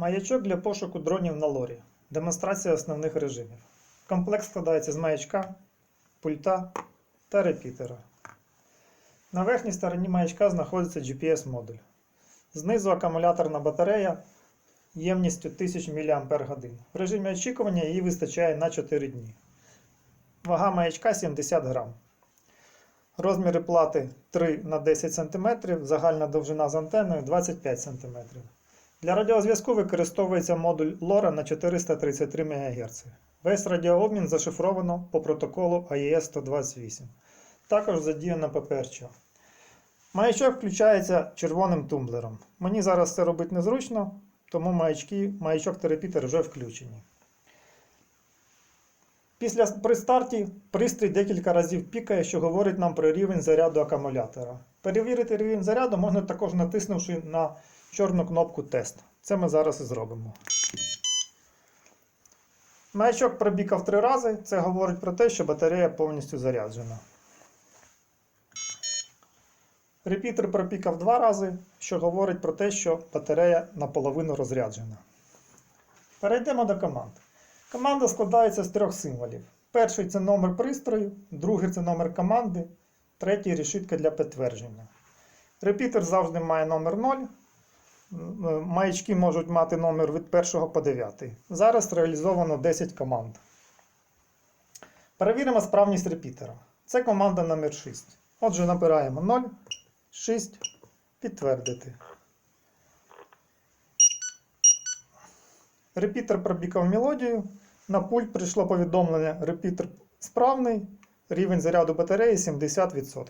Маячок для пошуку дронів на лорі. Демонстрація основних режимів. Комплект складається з маячка, пульта та репітера. На верхній стороні маячка знаходиться GPS-модуль. Знизу акумуляторна батарея ємністю 1000 мАч. В режимі очікування її вистачає на 4 дні. Вага маячка 70 грам. Розміри плати 3 на 10 см, загальна довжина з антенною 25 см. Для радіозв'язку використовується модуль LoRa на 433 МГц. Весь радіообмін зашифровано по протоколу AES 128. Також задіяно ППРЧ. Маячок включається червоним тумблером. Мені зараз це робити незручно, тому маячки, маячок та вже включені. Після при старті пристрій декілька разів пікає, що говорить нам про рівень заряду акумулятора. Перевірити рівень заряду можна також натиснувши на чорну кнопку Тест. Це ми зараз і зробимо. Маячок пробікав три рази. Це говорить про те, що батарея повністю заряджена. Репітер пропікав два рази, що говорить про те, що батарея наполовину розряджена. Перейдемо до команд. Команда складається з трьох символів. Перший це номер пристрою, другий це номер команди, третій решітка для підтвердження. Репітер завжди має номер 0. Маячки можуть мати номер від 1 по 9. Зараз реалізовано 10 команд. Перевіримо справність репітера. Це команда номер 6. Отже, набираємо 0, 6, підтвердити. Репітер пробікав мелодію. На пульт прийшло повідомлення репітер справний, рівень заряду батареї 70%.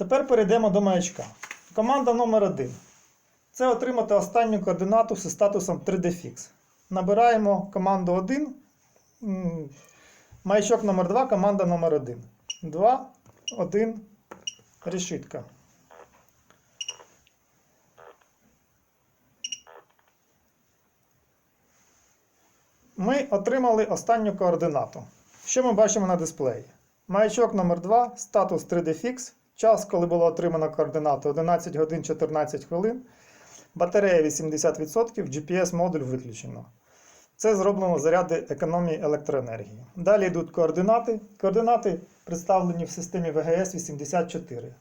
Тепер перейдемо до маячка. Команда номер 1 Це отримати останню координату зі статусом 3D-Fix. Набираємо команду 1. м, Маячок номер 2 команда номер 1 2, 1, решітка. Ми отримали останню координату. Що ми бачимо на дисплеї? Маячок номер 2 статус 3D-Fix, час, коли було отримано координату 11 годин 14 хвилин, батарея 80%, GPS-модуль виключено. Це зроблено заряди економії електроенергії. Далі йдуть координати. Координати представлені в системі VGS 84.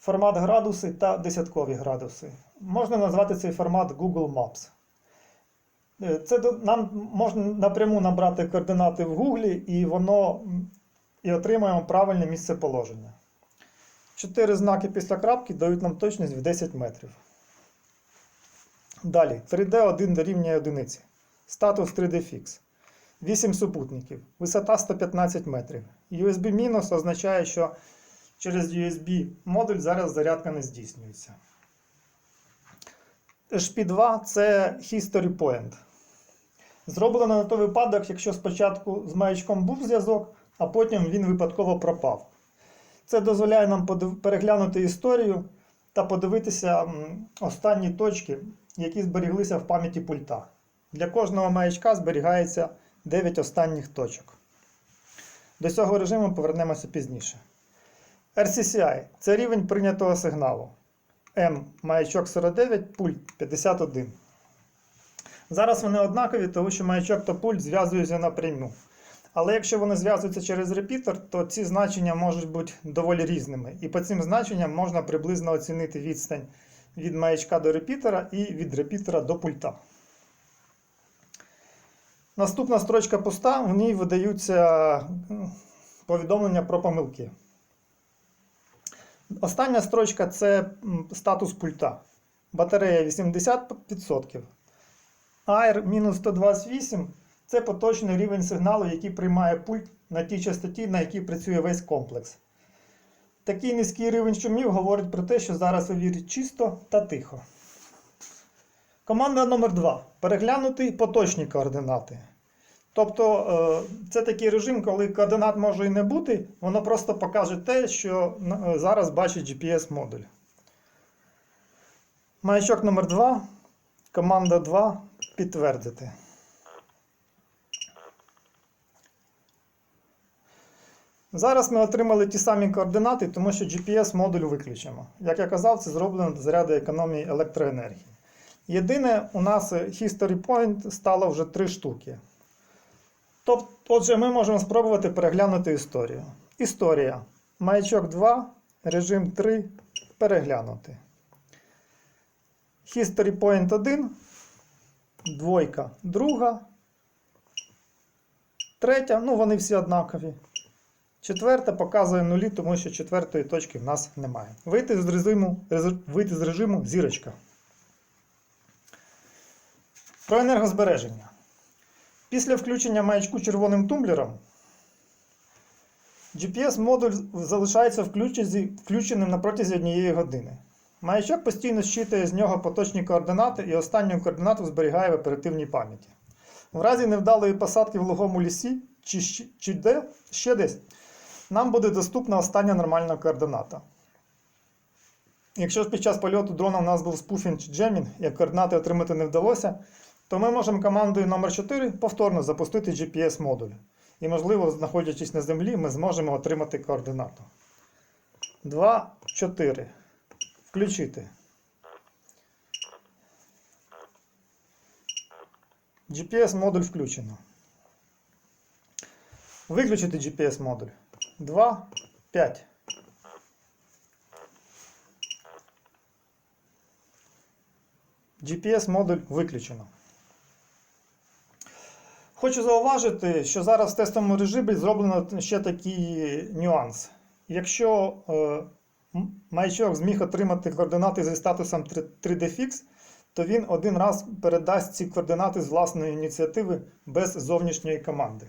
Формат градуси та десяткові градуси. Можна назвати цей формат Google Maps. Е, Це нам можна напряму набрати координати в Гуглі, і воно і отримаємо правильне місце положення. Чотири знаки після крапки дають нам точність в 10 метрів. Далі 3D 1 дорівнює одиниці. Статус 3D Fix. 8 супутників. Висота 115 метрів. USB мінус означає, що через USB модуль зараз зарядка не здійснюється. HP2 це History Point. Зроблено на той випадок, якщо спочатку з маячком був зв'язок, а потім він випадково пропав. Це дозволяє нам переглянути історію та подивитися останні точки, які зберіглися в пам'яті пульта. Для кожного маячка зберігається 9 останніх точок. До цього режиму повернемося пізніше. RCCI це рівень прийнятого сигналу. М маячок 49, пульт 51. Зараз вони однакові, тому що маячок та пульт зв'язуються напряму. Але якщо вони зв'язуються через репітер, то ці значення можуть бути доволі різними. І по цим значенням можна приблизно оцінити відстань від маячка до репітера і від репітера до пульта. Наступна строчка пуста, в ній видаються повідомлення про помилки. Остання строчка це статус пульта. Батарея 80%. AR мінус 128 це поточний рівень сигналу, який приймає пульт на тій частоті, на якій працює весь комплекс. Такий низький рівень шумів говорить про те, що зараз вивірить чисто та тихо. Команда номер 2 Переглянути поточні координати. Тобто е, це такий режим, коли координат може і не бути, воно просто покаже те, що е, зараз бачить GPS-модуль. Маячок номер 2 команда 2 підтвердити. Зараз ми отримали ті самі координати, тому що GPS-модуль виключимо. Як я казав, це зроблено заради економії електроенергії. Єдине, у нас History Point стало вже три штуки. Тобто, отже, ми можемо спробувати переглянути історію. Історія. Маячок 2, режим 3. Переглянути. History Point 1. Двойка, друга. Третя, ну вони всі однакові. Четверта показує нулі, тому що четвертої точки в нас немає. Вийти з режиму, вийти з режиму зірочка. Про енергозбереження. Після включення маячку червоним тумблером GPS-модуль залишається включеним на протязі однієї години. Маячок постійно щитує з нього поточні координати і останню координату зберігає в оперативній пам'яті. В разі невдалої посадки в лугому лісі чи, чи де, ще десь, нам буде доступна остання нормальна координата. Якщо ж під час польоту дрона у нас був спуфінг чи джемінг, і координати отримати не вдалося, то ми можемо командою номер 4 повторно запустити GPS-модуль. І, можливо, знаходячись на землі, ми зможемо отримати координату. 2, 4. Включити. GPS-модуль включено. Виключити GPS-модуль. 2, 5. GPS-модуль виключено. Хочу зауважити, що зараз в тестовому режимі зроблено ще такий нюанс. Якщо е, маячок зміг отримати координати зі статусом 3D-Fix, то він один раз передасть ці координати з власної ініціативи без зовнішньої команди.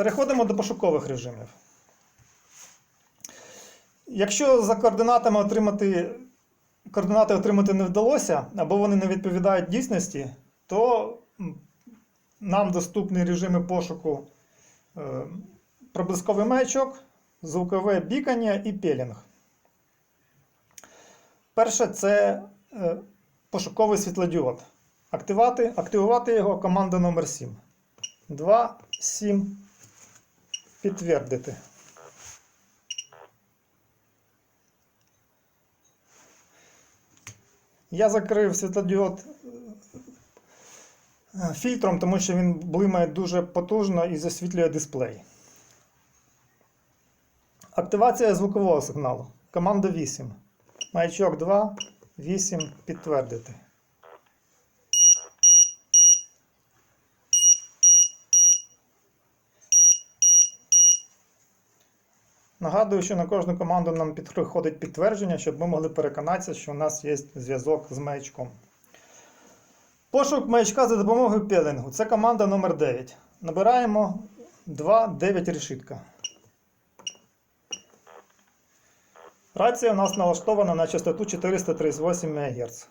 Переходимо до пошукових режимів. Якщо за координатами отримати координати отримати не вдалося, або вони не відповідають дійсності, то нам доступні режими пошуку е, проблисковий маячок, звукове бікання і пелінг. Перше це е, пошуковий світлодіод. Активати, активувати його команда номер 7. 2, 7. Підтвердити. Я закрив світлодіод е, фільтром, тому що він блимає дуже потужно і засвітлює дисплей. Активація звукового сигналу. Команда 8. Маячок 2, 8. Підтвердити. Нагадую, що на кожну команду нам підходить підтвердження, щоб ми могли переконатися, що у нас є зв'язок з маячком. Пошук маячка за допомогою пелінгу. Це команда номер 9. Набираємо 2, 9 решітка. Рація у нас налаштована на частоту 438 МГц.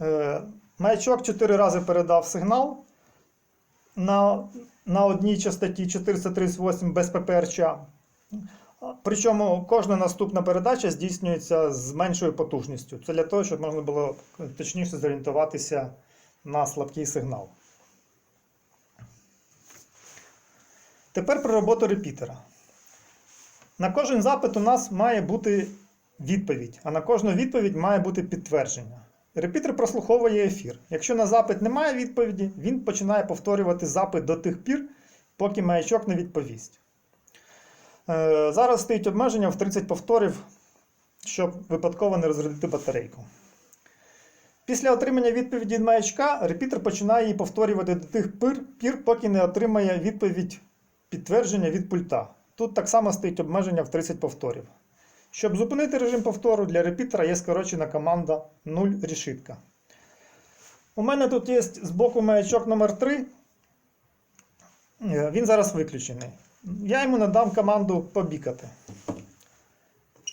Е, Маячок 4 рази передав сигнал на, на одній частоті 438 без ППРЧ. Причому кожна наступна передача здійснюється з меншою потужністю. Це для того, щоб можна було точніше зорієнтуватися на слабкий сигнал. Тепер про роботу репітера. На кожен запит у нас має бути відповідь, а на кожну відповідь має бути підтвердження. Репітер прослуховує ефір. Якщо на запит немає відповіді, він починає повторювати запит до тих пір, поки маячок не відповість. Е, Зараз стоїть обмеження в 30 повторів, щоб випадково не розрядити батарейку. Після отримання відповіді від маячка репітер починає її повторювати до тих пір, пір, поки не отримає відповідь підтвердження від пульта. Тут так само стоїть обмеження в 30 повторів. Щоб зупинити режим повтору, для репітера є скорочена команда 0 решітка. У мене тут є з боку маячок номер 3 Е, Він зараз виключений. Я йому надам команду побікати.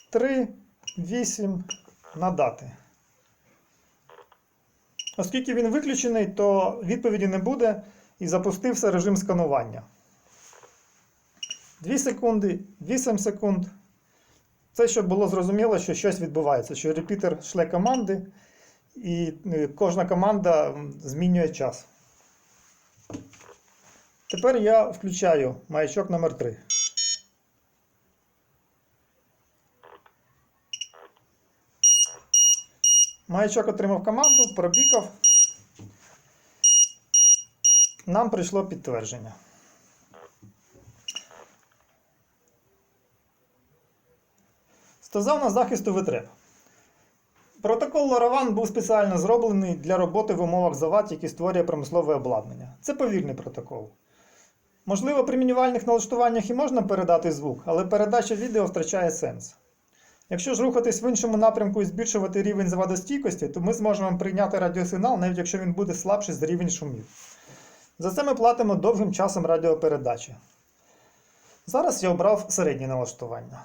3, 8, надати. Оскільки він виключений, то відповіді не буде і запустився режим сканування. 2 секунди, 8 секунд, Це щоб було зрозуміло, що щось відбувається, що репітер шле команди, і е, кожна команда змінює час. Тепер я включаю маячок номер 3. Маячок отримав команду, пробікав. Нам прийшло підтвердження. Стосовно захисту витреб. Протокол LoRaWAN був спеціально зроблений для роботи в умовах завад, які створює промислове обладнання. Це повільний протокол. Можливо, при мінімальних налаштуваннях і можна передати звук, але передача відео втрачає сенс. Якщо ж рухатись в іншому напрямку і збільшувати рівень завадостійкості, то ми зможемо прийняти радіосигнал, навіть якщо він буде слабший за рівень шумів. За це ми платимо довгим часом радіопередачі. Зараз я обрав середнє налаштування.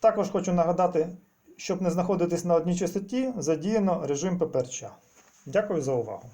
Також хочу нагадати, щоб не знаходитись на одній частоті, задіяно режим ППРЧ. Дякую за увагу.